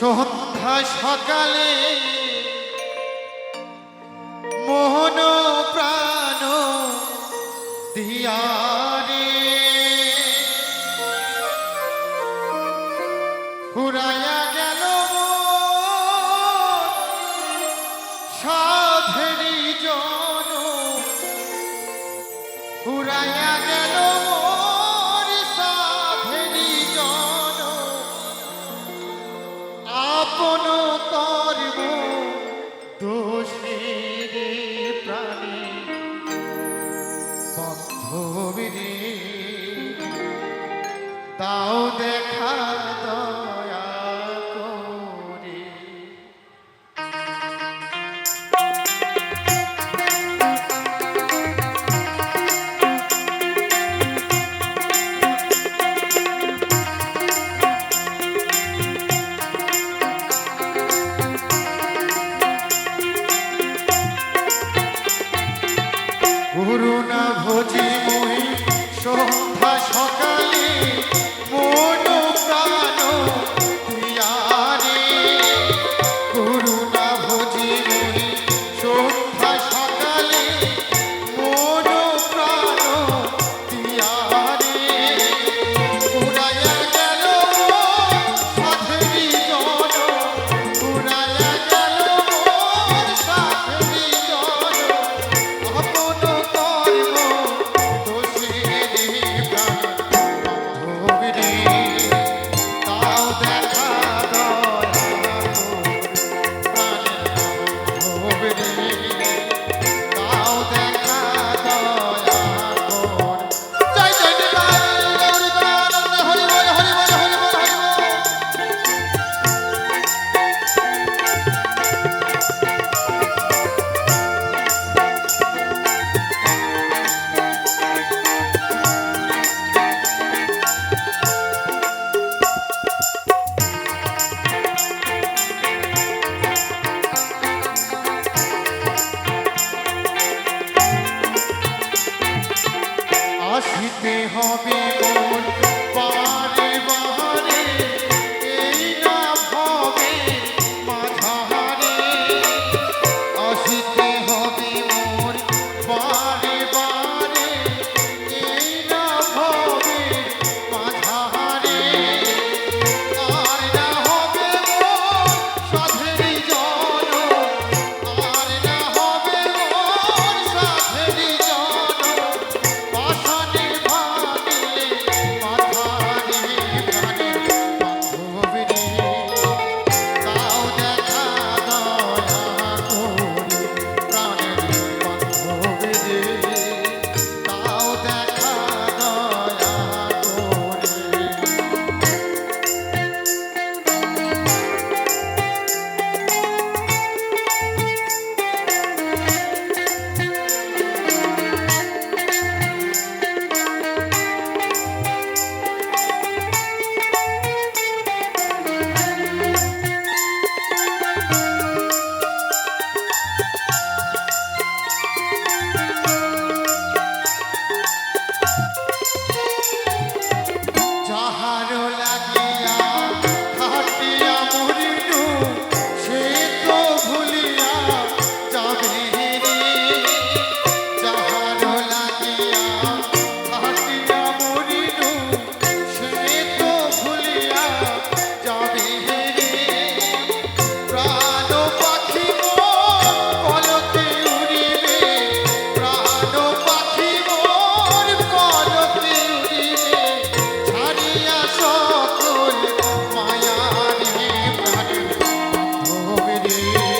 সন্ধ্যা সকালে মোহন প্রাণ দিয়ারে। হুরায়া গেল সাধেরি জন। হুরায়া গেল হবে মোর পারে বাহার রে